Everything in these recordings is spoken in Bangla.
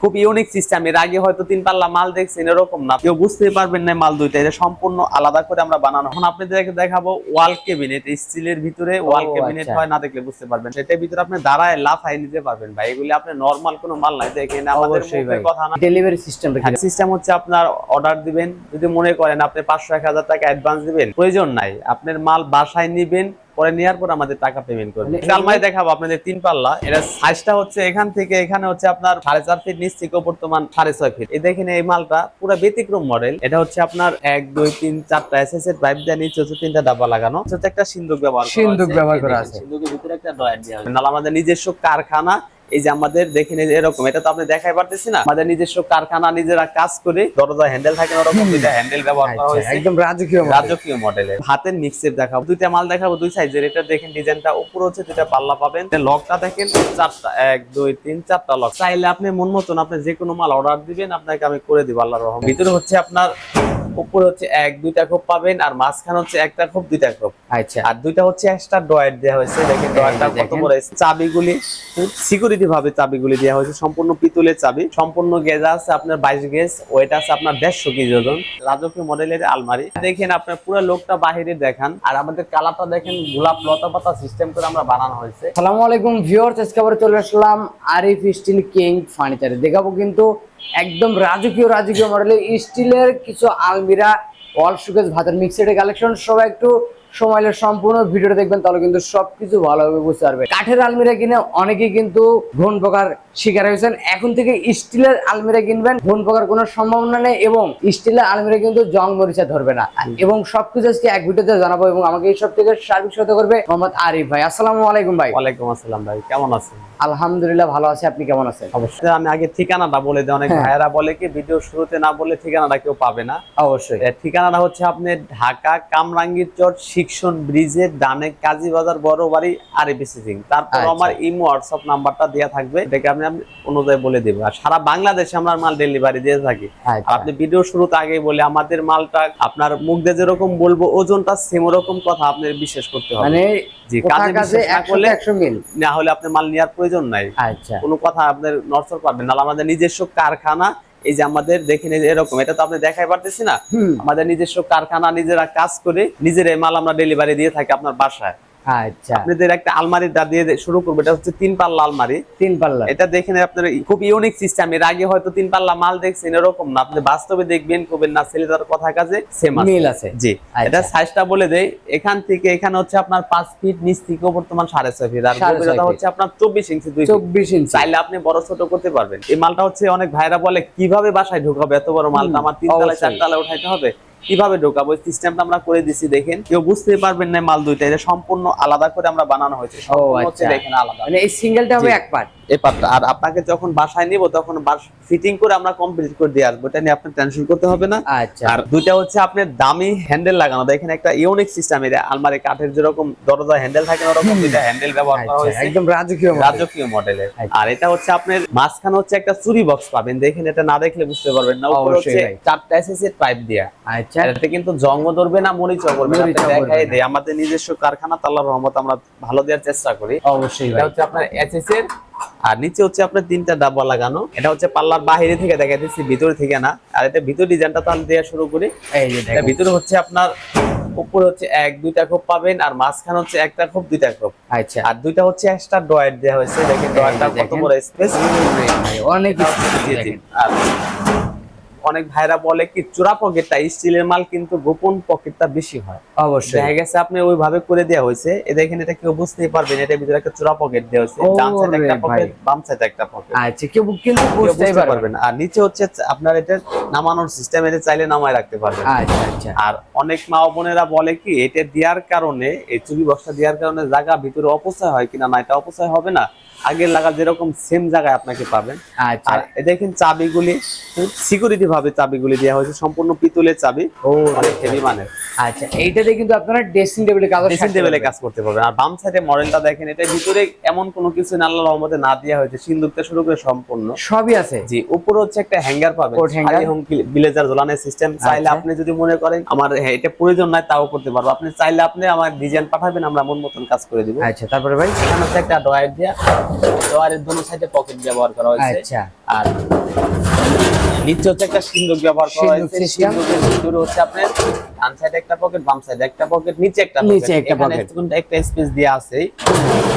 খুব ইউনিক সিস্টেম এর আগে হয়তো তিন পাল্লা মাল দেখছেন এরকম না। কেউ বুঝতে পারবেন না মাল দুইটা এটা সম্পূর্ণ আলাদা করে আমরা বানানো। এখন আপনাদেরকে দেখাবো ওয়াল কেবিনেট স্টিলের ভিতরে ওয়াল ও, কেবিনেট আচ্ছা। হয় না দেখলে বুঝতে পারবেন। সেটার ভিতরে আপনি দাঁড়ায় লাফাই নিতে পারবেন ভাই এগুলি আপনি নরমাল কোনো মাল নাই দেখেন আমাদের কথা না। ডেলিভারি সিস্টেম সিস্টেম হচ্ছে আপনার অর্ডার দিবেন যদি মনে করেন আপনি পাঁচশো এক হাজার টাকা অ্যাডভান্স দিবেন প্রয়োজন নাই। আপনার মাল বাসায় নিবেন পরে নেওয়ার পর আমাদের টাকা পেমেন্ট করবে। মানে আলমারি দেখাবো আপনাদের তিন পাল্লা। এটা সাইজটা হচ্ছে এখান থেকে এখানে হচ্ছে আপনার সাড়ে চার ফিট নিচ থেকে বর্তমান সাড়ে ছয় ফিট এই দেখেন এই মালটা পুরো ব্যতিক্রম মডেল এটা হচ্ছে আপনার এক দুই তিন চারটা এস এস এর পাইপ দিয়ে নিচে হচ্ছে তিনটা ডাব্বা লাগানো। হচ্ছে একটা সিন্ধুক ব্যবহার সিন্ধুক ব্যবহার করা আছে। সিন্ধুকের ভিতরে একটা ডয়ার দেওয়া আমাদের নিজস্ব কারখানা এই যে আমাদের দেখেন এরকম এটা তো আপনি দেখাই পারতেছি না। আমাদের নিজস্ব কারখানা নিজেরা কাজ করে দরজা হ্যান্ডেল থাকে ওরকম দুইটা হ্যান্ডেল ব্যবহার করা হয়েছে। আচ্ছা, একদম রাজকীয়। রাজকীয় মডেলের হাতের মিক্সের দেখাবো দুইটা মাল দেখাবো দুই সাইজের এটা দেখেন ডিজাইনটা উপর হচ্ছে দুইটা পাল্লা পাবেন। লকটা দেখেন চারটা এক দুই তিন চারটা লক চাইলে আপনি মন মতন আপনি যে কোনো মাল অর্ডার দিবেন আপনাকে আমি করে দিব আল্লাহর রহম ভিতরে হচ্ছে আপনার উপরে হচ্ছে এক দুইটা খোপ পাবেন আর মাঝখানে হচ্ছে একটা খোপ দুইটা খোপ। আচ্ছা। আর দুইটা হচ্ছে এক্সট্রা ড্রয়ার দেওয়া হয়েছে দেখেন ড্রয়ারটা কত বড়। চাবিগুলি সিকিউরিটি ভাবে চাবিগুলি দেওয়া হয়েছে সম্পূর্ণ পিতলের চাবি। সম্পূর্ণ গেজ আছে আপনার বাইশ গেজ ওয়েট আছে আপনার দেড়শো কেজি ওজন রাজকীয় মডেলের আলমারি। দেখেন আপনার পুরো লোকটা বাহিরে দেখান আর আমাদের কালারটা দেখেন গোলাপ লতা পাতা সিস্টেম করে আমরা বানানো হয়েছে। আসসালামু আলাইকুম ভিউয়ার্স আজকে আবার চলে আসলাম আরিফ স্টিল কিং ফার্নিচারে। দেখাবো কিন্তু একদম রাজকীয় রাজকীয় মডেলের স্টিলের কিছু আলমিরা অল সুকেজ ভাতের মিক্সেডের কালেকশন সবাই একটু সময়ের সম্পূর্ণ ভিডিওটা দেখবেন তাহলে কিন্তু সবকিছু ভালোভাবে বুঝতে পারবে কাঠের আলমিরা কিনে অনেকেই কিন্তু ঘন পোকার শিকার হয়েছেন। এখন থেকে স্টিলের আলমিরা কিনবেন ঘন পোকার কোনো সম্ভাবনা নেই এবং স্টিলের আলমিরা কিন্তু জং মরিচা ধরবে না। এবং সবকিছু আজকে এক ভিডিওতে জানাব এবং আমাকে এই সব থেকে সার্বিক সাথে করবে মোহাম্মদ আরিফ ভাই। আসসালামু আলাইকুম ভাই। ওয়ালাইকুম আসসালাম ভাই কেমন আছেন? আলহামদুলিল্লাহ ভালো আছে আপনি কেমন আছেন? অবশ্যই আমি আগে ঠিকানাটা বলে দিই অনেক হ্যাঁ। ভাইয়েরা বলে কি ভিডিও শুরুতে না বলে ঠিকানাটা কেউ পাবে না। অবশ্যই। ঠিকানাটা হচ্ছে আপনি ঢাকা কামরাঙ্গীর চর শিক্ষণ ব্রিজের ডানে কাজী বাজার বড় বাড়ি আরএবিসি সিং তারপর আচ্ছা। আমার ইমো হোয়াটসঅ্যাপ নাম্বারটা দেওয়া থাকবে এটাকে আমি অনুযায়ী বলে দেবো। আর সারা বাংলাদেশে আমরা মাল ডেলিভারি দিয়ে থাকি। আচ্ছা। আপনি ভিডিও শুরুতে আগে বলে আমাদের মালটা আপনার মুখ দিয়ে যেরকম বলব ওজনটা সেম ওরকম কথা আপনার বিশ্বাস করতে হবে। মানে জি কাজে বিশ্বাস না করলে না হলে আপনার মাল নেওয়ার প্রয়োজন নাই। আচ্ছা। কোনো কথা আপনার নড়চড় পাবেন না। আমাদের নিজস্ব কারখানা এই যে আমাদের দেখেন যে এরকম এটা তো আপনি দেখাই পারতেছি না। আমাদের নিজস্ব কারখানা নিজেরা কাজ করে নিজেরাই মাল আমরা ডেলিভারি দিয়ে থাকি আপনার বাসায়। আচ্ছা। আপনাদের একটা আলমারি দা দিয়ে শুরু করব এটা হচ্ছে তিন পাল্লা আলমারি। তিন পাল্লা। এটা দেখেন আপনার খুব ইউনিক সিস্টেম এর আগে হয়তো তিন পাল্লা মাল দেখছেন এরকম না। আপনি বাস্তবে দেখবেন করবেন না ছেলেটার কথা কাজে সেম মিল আছে। জি আচ্ছা। এটা সাইজটা বলে দেই এখান থেকে এখানে হচ্ছে আপনার পাঁচ ফিট নিচ থেকে বর্তমান সাড়ে ছয় ফিট আর গভীরতা হচ্ছে আপনার চব্বিশ ইঞ্চি দুই চব্বিশ ইঞ্চি চাইলে আপনি বড় ছোট করতে পারবেন। এই মালটা হচ্ছে অনেক ভাইরা বলে কীভাবে বাসায় ঢোকাবে? এত বড় মালটা আমার তিন তলায় চার তলায় উঠাইতে হবে? কীভাবে ঢোকাবো সিস্টেমটা আমরা করে দিছি দেখেন কেউ বুঝতে পারবেন না মাল দুইটা এটা সম্পূর্ণ আলাদা করে আমরা বানানো হয়েছে আচ্ছা। দেখেন আলাদা মানে এই সিঙ্গেলটা হবে। এক পার্ট এই আর আপনাকে যখন বাসায় নিব তখন ফিটিং করে আমরা কমপ্লিট করে দিয়ে আসব। এটা নিয়ে আপনার টেনশন করতে হবে না। আচ্ছা। আর দুইটা হচ্ছে আপনার দামি হ্যান্ডেল লাগানো। দেখেন একটা ইউনিক সিস্টেম এটা আলমারি কাঠের যেরকম দরজা হ্যান্ডেল থাকে ওরকম দুইটা হ্যান্ডেল ব্যবহার করা আচ্ছা, হয়েছে। একদম রাজকীয় রাজকীয় মডেলের আচ্ছা। আর এটা হচ্ছে আপনার মাঝখানে হচ্ছে একটা চুরি বক্স পাবেন। দেখেন এটা না দেখলে বুঝতে পারবেন না। উপরে হচ্ছে। চারটা এসএস পাইপ দেয়া। আচ্ছা। এটাতে কিন্তু জঙ্গ ধরবে না মরিচা করবে না। দেখাই দেয় আমাদের নিজস্ব কারখানা তাল্লার রহমত আমরা ভালো দেওয়ার চেষ্টা করি। অবশ্যই এটা হচ্ছে আপনার আর নিচে হচ্ছে আপনার তিনটা ডাব্বা লাগানো। এটা হচ্ছে পাল্লার বাহিরে থেকে দেখা দেখাইতেছি ভিতরে থেকে না। আর এটা ভিতর ডিজাইনটা তাহলে দেওয়া শুরু করি। এটা ভিতরে হচ্ছে আপনার উপরে হচ্ছে এক দুইটা খোপ পাবেন আর মাঝখানে হচ্ছে একটা খোপ দুইটা খোপ। আচ্ছা। আর দুইটা হচ্ছে এক্সট্রা ডয়ার দেওয়া হয়েছে দেখেন ডয়ারটা কত বড় স্পেস অনেক আর অনেক ভাইরা বলে কি চোরা পকেটটা স্টিলের মাল কিন্তু গোপন পকেটটা বেশি হয়। অবশ্যই। দেখা গেছে আপনি ওইভাবে করে দেওয়া হয়েছে। এ দেখেন এটা কেউ বুঝতেই পারবেন এটার ভিতরে একটা চোরা পকেট দেওয়া হয়েছে। ডান সাইডে একটা পকেট বাম সাইডে একটা পকেট আচ্ছা কেউ কিন্তু বুঝতেই পারবে পারবেন আর নিচে হচ্ছে আপনার এটা নামানোর সিস্টেম এটা চাইলে নামায় রাখতে পারবেন। আচ্ছা আচ্ছা। আর অনেক মা বোনেরা বলে কি এটা দেওয়ার কারণে এই চুরি বক্সটা দেওয়ার কারণে জায়গা ভিতরে অপচয় হয় কিনা না এটা অপচয় হবে না। আগের লাগা যেরকম সেম জায়গায় আপনাকে পাবেন। আচ্ছা। আর দেখেন চাবিগুলি সিকিউরিটি ভাবে চাবিগুলি দেওয়া হয়েছে সম্পূর্ণ পিতলের চাবি ও অনেক হেভি মানের। আচ্ছা এইটাতে কিন্তু আপনারা ড্রেসিং টেবিলে কাগজ ড্রেসিং টেবিলে কাজ করতে পারবেন। আর বাম সাইডে মডেলটা দেখেন এটার ভিতরে এমন কোনো কিছু না আল্লাহর রহমতে না দেওয়া হয়েছে সিন্দুক থেকে শুরু করে সম্পূর্ণ। সবই আছে? জি উপরে হচ্ছে একটা হ্যাঙ্গার পাবেন। Hanger? হোম ব্লেজার ঝোলানোর সিস্টেম চাইলে। আপনি যদি মনে করেন আমার হ্যাঁ, এটা প্রয়োজন নাই তাও করতে পারব। আপনি চাইলে আপনি আমার ডিজাইন পাঠাবেন আমরা মন মতন কাজ করে দিব। আচ্ছা তারপরে ভাই? এখানে হচ্ছে একটা ডয়ার দেয়া ডয়ারের সাইডে পকেট ব্যবহার করা হয়েছে। আচ্ছা। আর নিচে হচ্ছে একটা সিন্দুক ব্যবহার করা হয়েছে। সিন্দুকের ভিতরে হচ্ছে আপনার ডান সাইডে একটা পকেট বাম সাইডে একটা পকেট নিচে একটা নিচে একটা। কিন্তু একটা স্পেস আছে।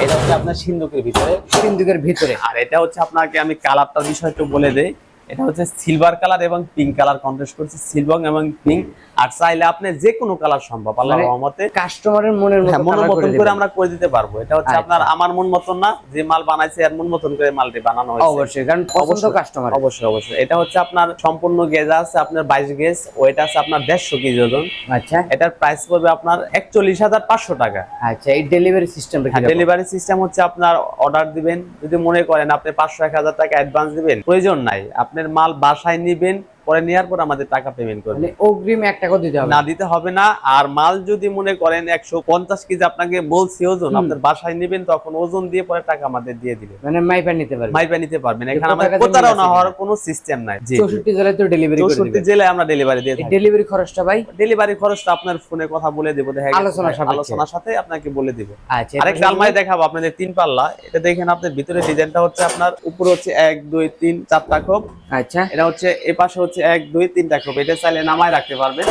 এটা হচ্ছে আপনার সিন্দুকের ভিতরে। সিন্ধুকের ভিতরে। আর এটা হচ্ছে আপনাকে আমি কালারটা বিষয় একটু বলে দেই। এটা হচ্ছে সিলভার কালার এবং পিঙ্ক কালার কন্ট্রাস্ট করছে। সিলভার এবং পিঙ্ক আর চাইলে আপনি যে কোনো কালার সম্ভব আল্লাহর মানে রহমতে। কাস্টমারের মনের হ্যাঁ, মন colour মতন করে আমরা করে দিতে পারব। এটা হচ্ছে আচ্ছা। আপনার আমার মন মতন না যে মাল বানাইছে এর মন মতন করে মালটি বানানো হয়েছে। অবশ্যই কারণ পছন্দ কাস্টমার অবশ্যই অবশ্যই। এটা হচ্ছে আপনার সম্পূর্ণ গেজ আছে আপনার বাইশ গেজ ওইটা আছে আপনার দেড়শো কেজি ওজন। আচ্ছা। এটার প্রাইস পড়বে আপনার একচল্লিশ হাজার পাঁচশো টাকা। আচ্ছা এই ডেলিভারি রকম? ডেলিভারি সিস্টেম হচ্ছে আপনার অর্ডার দিবেন। যদি মনে করেন আপনি পাঁচশো এক হাজার টাকা অ্যাডভান্স দিবেন প্রয়োজন নাই। আপনার মাল বাসায় নিবেন পরে নেওয়ার পর আমাদের টাকা পেমেন্ট করবেন মানে অগ্রিম এক টাকা দিতে হবে না। দিতে হবে না। আর মাল যদি মনে করেন একশো পঞ্চাশ কেজি আপনাকে বলছি ওজন আপনার বাসায় নেবেন তখন ওজন দিয়ে পরে টাকা আমাদের দিয়ে দিবেন। মানে মাইপা নিতে পারবে মাইপা নিতে পারবেন। এখানে আমাদের প্রতারণা হওয়ার কোনো সিস্টেম নাই। চৌষট্টি জেলায় তো ডেলিভারি করে চৌষট্টি জেলায় আমরা ডেলিভারি দিয়ে ডেলিভারি খরচটা ভাই? ডেলিভারি খরচটা আপনার ফোনে কথা বলে দেবো দেখা আলোচনা সাপেক্ষে। আলোচনার সাথে আপনাকে বলে দিব। আচ্ছা আরেকটা আলমারি দেখাবো আপনাদের তিন পাল্লা। এটা দেখেন আপনার ভিতরে ডিজাইনটা হচ্ছে আপনার উপরে হচ্ছে এক দুই তিন চারটা খোপ। আচ্ছা। এটা হচ্ছে এ পাশে হচ্ছে এক দুই তিনটা খোপ এটা চাইলে নামায় রাখতে পারবেন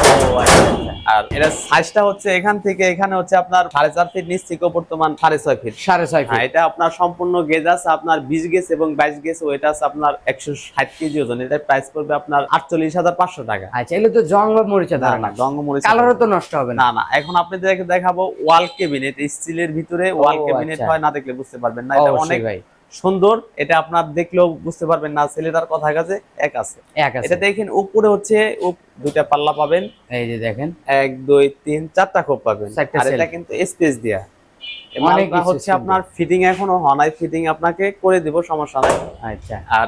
আর এটা সাইজটা হচ্ছে এখান থেকে এখানে হচ্ছে আপনার সাড়ে চার ফিট নিচ থেকে বর্তমান সাড়ে ছয় ফিট সাড়ে ছয় হ্যাঁ ফিট এটা আপনার সম্পূর্ণ গেজ আছে আপনার বিশ গেজ এবং বাইশ গেজ ওইটা আছে আপনার একশো ষাট কেজি ওজন। এটার প্রাইস পড়বে আপনার আটচল্লিশ হাজার পাঁচশো টাকা। আচ্ছা এগুলো তো জং বা মরিচা ধারা না না জঙ্গমরিচ কালারও তো নষ্ট হবে না। না এখন আপনি দেখাবো ওয়াল কেবিনেট স্টিলের ভিতরে ওয়াল ও, কেবিনেট আচ্ছা। হয় না দেখলে বুঝতে পারবেন না এটা অনেক সুন্দর এটা আপনার দেখলেও বুঝতে পারবেন না ছেলেটার কথা কাছে এক আছে। এক আছে। এটা দেখেন উপরে হচ্ছে দুইটা পাল্লা পাবেন। এই যে দেখেন। এক দুই তিন চারটা খোপ পাবেন। আর এটা কিন্তু স্পেস দিয়া। মালটা হচ্ছে আপনার ফিটিং এখনও ফিটিং আপনাকে করে দিব সমস্যা নাই। আচ্ছা। আর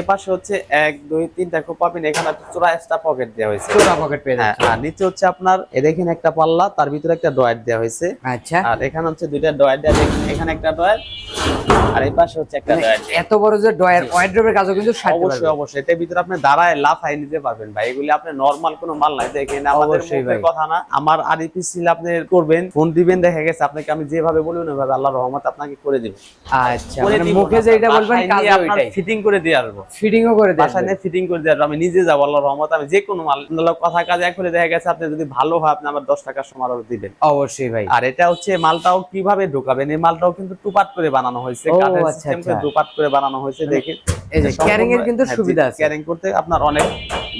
এ পাশে হচ্ছে এক দুই তিনটা পাবেন এখানে এক্সট্রা পকেট দেওয়া হয়েছে। চোরা পকেট পেয়ে হ্যাঁ যাচ্ছে আর নিচে হচ্ছে আপনার এ দেখেন একটা পাল্লা তার ভিতরে একটা ডয়ার দেওয়া হয়েছে। আচ্ছা। আর এখানে হচ্ছে দুইটা ডয়ার দেওয়া দেখেন এখানে একটা ডয়ার আর এই পাশে হচ্ছে একটা মানে ডয়ার এত বড় যে ডয়ার ওয়াইড্রোবের কাজও কিন্তু অবশ্যই অবশ্যই। এটার ভিতরে আপনি দাঁড়ায় লাফাই নিতে পারবেন ভাই। এগুলি আপনি নরমাল কোনো মাল নাই। দেখেন আমাদের অবশ্যই কথা না। আমার আরইপি সিল আপনি করবেন ফোন দিবেন দেখা গেছে আপনাকে আমি যেভাবে বলবেন ওইভাবে আল্লাহর রহমত আপনাকে করে দিবে। আচ্ছা মানে মুখে যে এটা বলবেন কাজে ওইটাই। ফিটিং করে দিয়ে আসব। ফিটিংও করে বাসায় ফিটিং করে দিয়ে আসব। আমি নিজে যাব আল্লাহর রহমত। আমি যে কোনো মাল কথা কাজ এক করে দেখা গেছে আপনি যদি ভালো হয় আপনি আমার দশ টাকার সময় আরও দিবেন। অবশ্যই ভাই। আর এটা হচ্ছে মালটাও কীভাবে ঢোকাবেন? এই মালটাও কিন্তু টুপাট করে বানানো হয়েছে। কাঠের আচ্ছা, সিস্টেম করে আচ্ছা। দুপাট করে বানানো হয়েছে দেখেন। এই যে ক্যারিং এর কিন্তু সুবিধা আছে। ক্যারিং করতে আপনার অনেক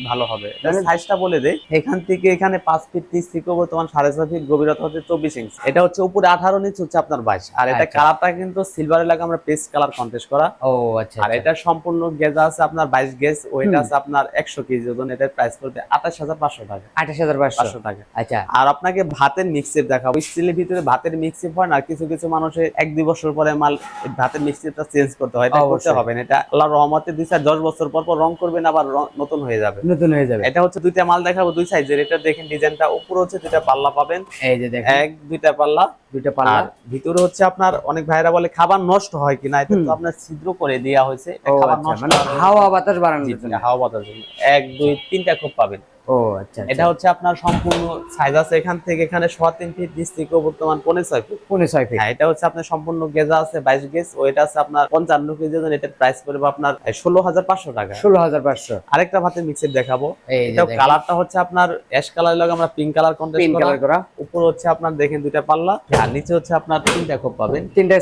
ভালো হবে। মানে- সাইজটা বলে দেই। এখান থেকে এখানে পাঁচ ফিট নিচ থেকে বর্তমান সাড়ে ছয় ফিট গভীরতা হচ্ছে চব্বিশ ইঞ্চ এটা হচ্ছে উপরে আঠারো নিচ হচ্ছে আপনার বাইশ। আর এটা আচ্ছা। কালারটা কিন্তু সিলভারের লাগে আমরা পেস্ট কালার কন্টেস্ট করা। ও আচ্ছা আর এটা সম্পূর্ণ গেজা আছে আপনার বাইশ গেজ ওইটা আছে আপনার একশো কেজি ওজন এটার প্রাইস পড়বে আঠাশ হাজার পাঁচশো টাকা। আঠাশ হাজার পাঁচশো। পাঁচশো টাকা। আচ্ছা। আর আপনাকে ভাতের দেখাবো। স্টিলের ভিতরে ভাতের হয় না কিছু কিছু মানুষের এক দুই বছর পরে মাল ভাতের মিক্সেপটা চেঞ্জ করতে হয়। এটা করতে হবে না। এটা আল্লাহ রহমতে দুই চার দশ বছর পর পর রং করবেন আবার নতুন হয়ে যাবে। নতুন হয়ে যাবে। এটা হচ্ছে দুইটা মাল দেখাবো দুই সাইজের এটা দেখেন ডিজাইনটা উপরে হচ্ছে দুইটা পাল্লা পাবেন। এই যে দেখেন। এক দুইটা পাল্লা। দুইটা পাল্লা। ভিতরে হচ্ছে আপনার অনেক ভাইরা বলে খাবার নষ্ট হয় কিনা এটা তো আপনার ছিদ্র করে দেওয়া হয়েছে। খাবার আচ্ছা নষ্ট মানে হাওয়া বাতাস বাড়ানোর জন্য। হাওয়া বাতাস। জন্য। এক দুই তিনটা খুব পাবেন। ও আচ্ছা এটা হচ্ছে আপনার সম্পূর্ণ সাইজ আছে এখান থেকে এখানে সোয়া তিন ফিট নিচ থেকে বর্তমান পনেরো ছয় ফিট পনেরো ছয় ফিট হ্যাঁ এটা হচ্ছে আপনার সম্পূর্ণ গেজা আছে বাইশ গেজ ওইটা আছে আপনার পঞ্চান্ন কেজি ওজন এটার প্রাইস পড়বে আপনার ষোলো হাজার পাঁচশো টাকা। ষোলো হাজার পাঁচশো। আরেকটা ভাতের মিক্সের দেখাবো। এটাও কালারটা হচ্ছে আপনার অ্যাশ কালার লাগে আমরা পিঙ্ক কালার কন্টেস্ট পিঙ্ক করা। উপরে হচ্ছে আপনার দেখেন দুইটা পাল্লা। আর নিচে হচ্ছে আপনার তিনটা খোপ পাবেন। তিনটা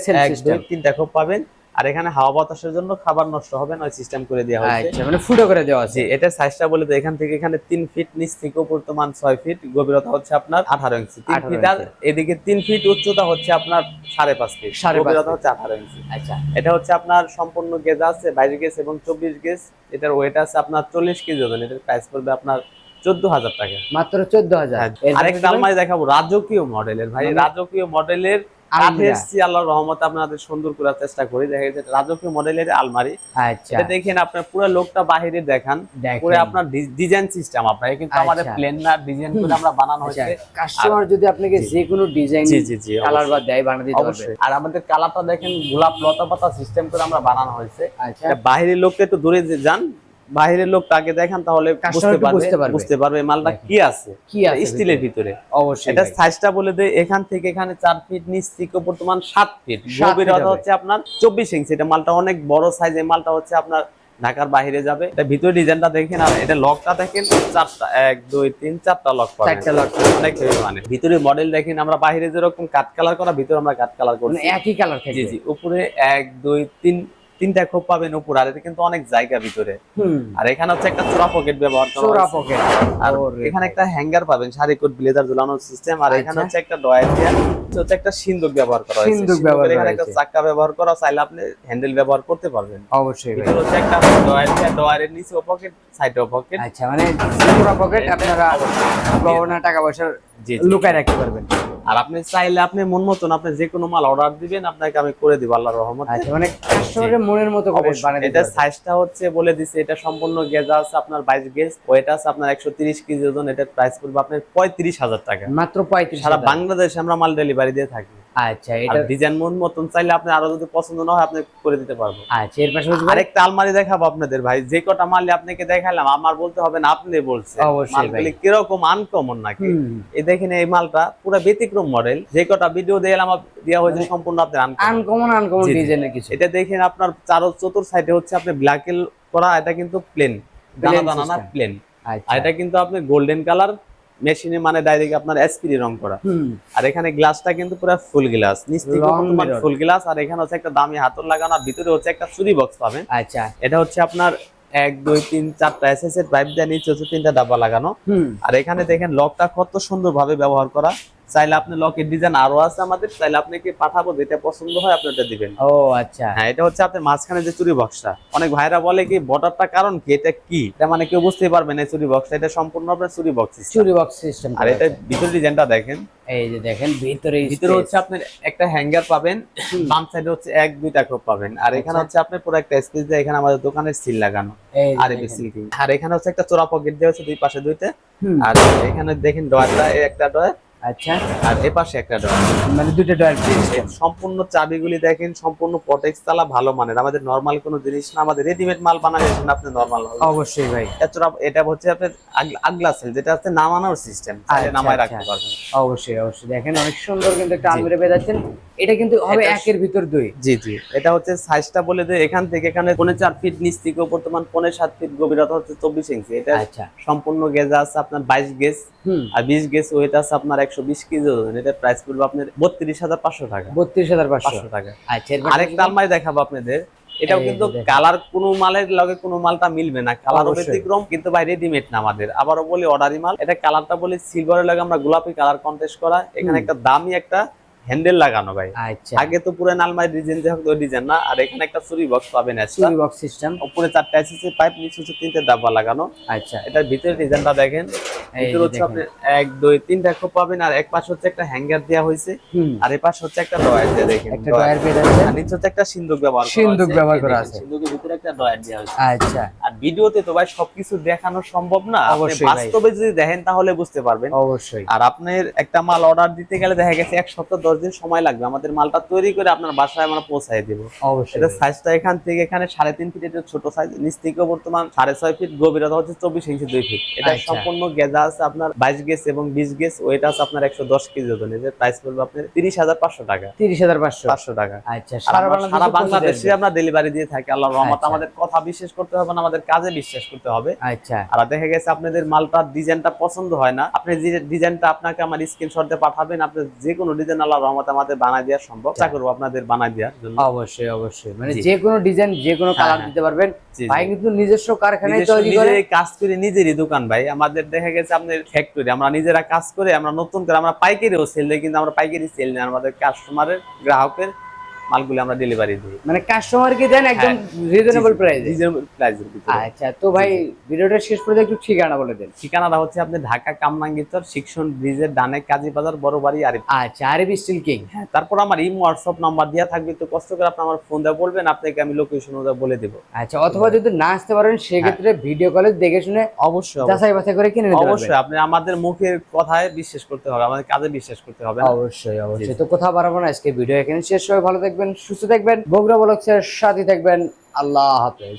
তিনটা খোপ পাবেন। আর এখানে হাওয়া বাতাসের জন্য খাবার নষ্ট হবে না সিস্টেম করে দেওয়া হয়েছে। আচ্ছা মানে ফুটো করে দেওয়া আছে। এটা সাইজটা বলে তো এখান থেকে এখানে তিন ফিট নিচ থেকে বর্তমান ছয় ফিট গভীরতা হচ্ছে আপনার আঠারো ইঞ্চি তিন ফিট আর এদিকে তিন ফিট উচ্চতা হচ্ছে আপনার সাড়ে পাঁচ ফিট সাড়ে গভীরতা হচ্ছে আঠারো ইঞ্চি আচ্ছা। এটা হচ্ছে আপনার সম্পূর্ণ গেজ আছে বাইশ গেজ এবং চব্বিশ গেজ এটার ওয়েট আছে আপনার চল্লিশ কেজি ওজন। এটার প্রাইস পড়বে আপনার চোদ্দ হাজার টাকা। মাত্র চোদ্দ হাজার। হ্যাঁ, আরেকটা আলমারি দেখাবো। রাজকীয় মডেলের ভাই মানে- রাজকীয় মডেলের আলমিরা। আল্লাহর রহমতে আপনাদের সুন্দর করার চেষ্টা করি। দেখা গেছে রাজকীয় মডেলের আলমারি। আচ্ছা। এটা দেখেন আপনার পুরো লোকটা বাহিরে দেখান। পুরো আপনার ডিজাইন সিস্টেম আপনার। কিন্তু আমাদের আচ্ছা। প্লেন না ডিজাইন করে আমরা বানানো আচ্ছা হয়েছে। কাস্টমার যদি আপনাকে যে কোনো ডিজাইন কালার বা দেয় বানিয়ে দিতে পারবে। আর আমাদের কালারটা দেখেন গোলাপ লতা পাতা সিস্টেম করে আমরা বানানো হয়েছে। আচ্ছা। বাহিরের লোকটা একটু দূরে যে যান। বাহিরের লোকটা আগে দেখেন তাহলে বুঝতে পারবে পারবে। বুঝতে পারবে মালটা কি আছে কি আছে স্টিলের ভিতরে? অবশ্যই এটা সাইজটা বলে দেয় এখান থেকে এখানে চার ফিট নিচ থেকে বর্তমান সাত ফিট গভীরতা হচ্ছে আপনার চব্বিশ ইঞ্চি এটা মালটা অনেক বড় সাইজ এই মালটা হচ্ছে আপনার ঢাকার বাইরে যাবে। এটা ভিতরে ডিজাইনটা দেখেন আর এটা লকটা দেখেন চারটা এক দুই তিন চারটা লক চারটা lock অনেক মানে ভিতরে মডেল দেখেন আমরা বাইরে যেরকম কাট কালার করা ভিতরে আমরা কাট কালার করছি। একই কালার জি জি উপরে এক দুই তিন তিনটা খোপ পাবেন উপর আর এটা কিন্তু অনেক জায়গা ভিতরে। আর এখানে হচ্ছে একটা চোরা পকেট ব্যবহার করা চোরা পকেট। আর এখানে একটা হ্যাঙ্গার পাবেন শাড়ি কোট ব্লেজার ঝুলানোর সিস্টেম। আর এখানে আচ্ছা। হচ্ছে একটা ডয়ার দেয়া হচ্ছে একটা সিন্দুক ব্যবহার করা হয়েছে। সিন্দুক ব্যবহার করা এখানে একটা। চাক্কা ব্যবহার করা চাইলে আপনি হ্যান্ডেল ব্যবহার করতে পারবেন। অবশ্যই ভিতরে হচ্ছে একটা ডয়ার দেয়া ডয়ারের নিচে পকেট সাইডেও পকেট। আচ্ছা মানে চোরা পকেট আপনারা গহনা টাকা পয়সা। লুকায় রাখতে পারবেন। আর আপনি চাইলে আপনি মন মতন আপনি যে কোনো মাল অর্ডার দিবেন আপনাকে আমি করে দিব আল্লাহর রহমতে। আচ্ছা মানে কাস্টমারের মনের মতো করে বানিয়ে এটা সাইজটা হচ্ছে বলে দিছে এটা সম্পূর্ণ গেজ আছে আপনার বাইশ গেজ ওয়েটা আছে আপনার একশো তিরিশ কেজি ওজন এটার প্রাইস পড়বে আপনার পঁয়ত্রিশ হাজার টাকা। মাত্র পঁয়ত্রিশ সারা বাংলাদেশে আমরা মাল ডেলিভারি দিয়ে থাকি। আচ্ছা এটা ডিজাইন মন মতন চাইলে আপনি আরও যদি পছন্দ না হয় আপনি করে দিতে পারব। আচ্ছা এর পাশাপাশি আরেকটা আলমারি দেখাবো আপনাদের ভাই যে কটা মাল আপনাকে দেখালাম আমার বলতে হবে না আপনি বলছেন। মালগুলি কীরকম আনকমন নাকি? এই দেখেন এই মালটা পুরো ব্যতিক্রম মডেল যে কটা ভিডিও দিলাম দেওয়া হয়েছে সম্পূর্ণ আপনার আনকমন আনকমন। ডিজাইনের কিছু। এটা দেখেন আপনার চারো চতুর সাইডে হচ্ছে আপনি ব্ল্যাকেল করা এটা কিন্তু প্লেন দানা দানা না প্লেন আচ্ছা। আর এটা কিন্তু আপনি গোল্ডেন কালার মেশিনে মানে ডাইরেক্ট আপনার এসপিডি রং করা। আর এখানে গ্লাসটা কিন্তু পুরো ফুল গ্লাস নিচ থেকে ফুল গ্লাস আর এখানে হচ্ছে একটা দামি হাতল লাগানো আর ভিতরে হচ্ছে একটা চুরি বক্স পাবেন। আচ্ছা। এটা হচ্ছে আপনার এক দুই তিন চারটা এসএস এর পাইপ দিয়ে নিচে হচ্ছে তিনটা ডাব্বা লাগানো। আর এখানে দেখেন লকটা কত সুন্দর ভাবে ব্যবহার করা। চাইলে আপনি লকের ডিজাইন আরও আছে আমাদের চাইলে আপনাকে পাঠাবো যেটা পছন্দ হয় আপনি ওটা দিবেন। ও আচ্ছা। হ্যাঁ এটা হচ্ছে আপনার মাঝখানে যে চুরি বক্সটা অনেক ভাইরা বলে কি বর্ডারটা কারণ কি? এটা কি? এটা মানে কেউ বুঝতেই পারবে না চুরি বক্সটা এটা সম্পূর্ণ আপনার চুরি বক্স চুরি বক্স সিস্টেম আর এটা ভিতরে ডিজাইনটা দেখেন। এই যে দেখেন ভিতরে ভিতরে হচ্ছে আপনার একটা হ্যাঙ্গার পাবেন বাম সাইডে হচ্ছে এক দুইটা খোপ পাবেন। আর এখানে আচ্ছা। হচ্ছে আপনার পুরো একটা স্পেস দিয়ে এখানে আমাদের দোকানের সিল লাগানো। আর। সিল্কিং আর এখানে হচ্ছে একটা চোরা পকেট দেওয়া হচ্ছে দুই পাশে দুইটা। আর এখানে দেখেন ডয়ারটা এই একটা ডয়ার আচ্ছা। আর এ পাশে একটা ডয়ার মানে দুটো ডয়ার সিস্টেম সম্পূর্ণ চাবিগুলি দেখেন সম্পূর্ণ প্রটেক্স তালা ভালো মানের। আমাদের নরমাল কোনো জিনিস না আমাদের রেডিমেড মাল বানালে সেটা আপনি নরমাল হবে। অবশ্যই ভাই। এছাড়া এটা হচ্ছে আপনার আগলা সেল যেটা হচ্ছে নামানোর সিস্টেম আচ্ছা, নামায় আচ্ছা। রাখতে পারবেন। অবশ্যই অবশ্যই। দেখেন অনেক সুন্দর কিন্তু একটা আলমিরা পেয়ে যাচ্ছেন। এটা কিন্তু হবে একের ভিতর দুই। জি জি। এটা হচ্ছে সাইজটা বলে যে এখান থেকে। এখানে পৌনে চার ফিট নিচ থেকে বর্তমান পৌনে সাত ফিট গভীরতা হচ্ছে চব্বিশ ইঞ্চি এটা আচ্ছা। সম্পূর্ণ গেজ আছে আপনার বাইশ গেজ আর বিশ গেজ ওয়েট আছে আপনার একশো বিশ কেজি ওজন। এটা প্রাইস পড়বে আপনার বত্রিশ হাজার পাঁচশো টাকা। বত্রিশ হাজার পাঁচশো। টাকা। আচ্ছা আরেকটা আলমারি দেখাবো আপনাদের। এটাও কিন্তু কালার কোনো মালের লগে কোনো মালটা মিলবে না। কালার। ব্যতিক্রম কিন্তু ভাই রেডিমেড না আমাদের। আবারও বলি অর্ডারি মাল। এটা কালারটা বলি সিলভারের লাগে আমরা গোলাপি কালার কন্টেস্ট করা। এখানে একটা দামি একটা হ্যান্ডেল লাগানো ভাই। আচ্ছা। আগে তো পুরো আলমারি ডিজাইন যে ওই ডিজাইন না আর এখানে একটা চুরি বক্স পাবেন। চুরি বক্স সিস্টেম উপরে চারটা এসএসসি পাইপ নিচে হচ্ছে তিনটে ডাব্বা লাগানো। আচ্ছা। এটার ভিতরে ডিজাইনটা দেখেন। ভিতরে হচ্ছে আপনি এক দুই তিনটা খোপ পাবেন আর এক পাশে হচ্ছে একটা হ্যাঙ্গার দেওয়া হয়েছে। আর এই পাশে হচ্ছে একটা ডয়ার দেওয়া দেখেন একটা ডয়ার। পেয়ে যাচ্ছেন আর নিচে হচ্ছে একটা সিন্দুক ব্যবহার করা সিন্দুক আছে। ব্যবহার করা আছে। সিন্দুকের ভিতরে একটা ডয়ার দেওয়া হয়েছে। আচ্ছা। আর ভিডিওতে তো ভাই সবকিছু দেখানো সম্ভব না। আপনি বাস্তবে যদি দেখেন তাহলে বুঝতে পারবেন। অবশ্যই। আর আপনার একটা মাল অর্ডার দিতে গেলে দেখা গেছে এক সপ্তাহ দশ দিন সময় লাগবে। আমাদের মালটা তৈরি করে আপনার বাসায় আমরা পৌঁছায় দিব। অবশ্যই। এটা সাইজটা এখান থেকে এখানে সাড়ে তিন ফিট এটা ছোট সাইজ নিচ থেকেও বর্তমান সাড়ে ছয় ফিট গভীরতা হচ্ছে চব্বিশ ইঞ্চি দুই ফিট এটা আচ্ছা। সম্পূর্ণ গেজা আছে আপনার বাইশ গেজ এবং বিশ গেজ ওয়েট আছে আপনার একশো দশ কেজি ওজন এদের প্রাইস পড়বে আপনার তিরিশ হাজার পাঁচশো টাকা। তিরিশ হাজার পাঁচশো। পাঁচশো টাকা। আচ্ছা সারা বাংলাদেশে। আমরা ডেলিভারি দিয়ে থাকি আল্লাহর রহমত আচ্ছা। আমাদের কথা বিশ্বাস করতে হবে না আমাদের কাজে বিশ্বাস করতে হবে। আচ্ছা। আর দেখা গেছে আপনাদের মালটার ডিজাইনটা পছন্দ হয় না। আপনি যে ডিজাইনটা আপনাকে আমার স্ক্রিনশট দিয়ে পাঠাবেন আপনি যে কোনো ডিজাইন আল্লাহর রহমত আমাদের দেওয়া সম্ভব। চেষ্টা করব আপনাদের দেওয়ার জন্য। অবশ্যই অবশ্যই। মানে যে কোনো ডিজাইন যে কোনো হ্যাঁ, কালার হ্যাঁ। দিতে পারবেন। ভাই কিন্তু নিজস্ব কারখানায় তৈরি করে কাজ করে নিজেরই দোকান ভাই। আমাদের দেখা গেছে ফ্যাক্টরি আমরা নিজেরা কাজ করে আমরা নতুন করে আমরা পাইকারিও সেল দিই কিন্তু আমরা পাইকারি সেল নেই। আমাদের কাস্টমারের গ্রাহকের মালগুলো আমরা ডেলিভারি দিই। মানে কাস্টমারকে দেন একদম রিজনেবল প্রাইসে রিজনেবল প্রাইসের ভিতরে। আচ্ছা তো ভাই ভিডিওটা শেষ পর্যন্ত একটু ঠিকানা বলে দেন। ঠিকানাটা হচ্ছে আপনি ঢাকা কামরাঙ্গীরচর শিক্ষণ ব্রিজের ডানে আচ্ছা স্টিল কিং। হ্যাঁ তারপর আমার ইমো হোয়াটসঅ্যাপ নাম্বার দেওয়া থাকবে তো কষ্ট করে আপনি আমার ফোন দেওয়া বলবেন আপনাকে আমি লোকেশন ওটা বলে দেবো। আচ্ছা অথবা যদি না আসতে পারেন সেক্ষেত্রে ভিডিও কলে দেখে শুনে অবশ্যই। যাচাই বাছাই করে কিনে নিতে পারবেন। অবশ্যই আপনি আমাদের মুখের কথায় বিশ্বাস করতে হবে আমাদের কাজে বিশ্বাস করতে হবে অবশ্যই অবশ্যই। তো কোথাও পারব না আজকে ভিডিও এখানে শেষ হয়ে ভালো থাকবেন। সুস্থ থাকবেন বগুড়া ব্লগসের সাথে থাকবেন। আল্লাহ হাফেজ।